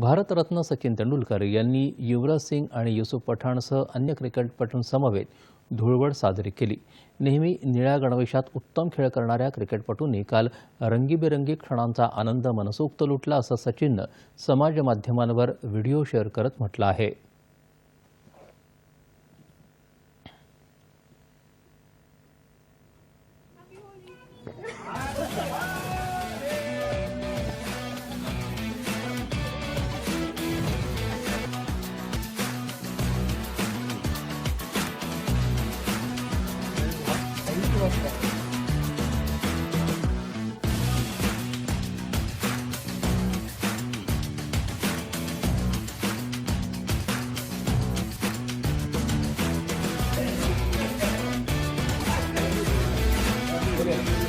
भारतरत्न सचिन तेंडुलकर यांनी युवराज सिंग आणि युसुफ पठाणसह अन्य क्रिकेटपटूंसमवेत धुळवड साजरी केली. नेहमी निळ्या गणवेशात उत्तम खेळ करणाऱ्या क्रिकेटपटूंनी काल रंगीबेरंगी क्षणांचा आनंद मनसोक्त लुटला असं सचिननं समाजमाध्यमांवर व्हिडिओ शेअर करत म्हटलं आहे. 맛있어요. 그래.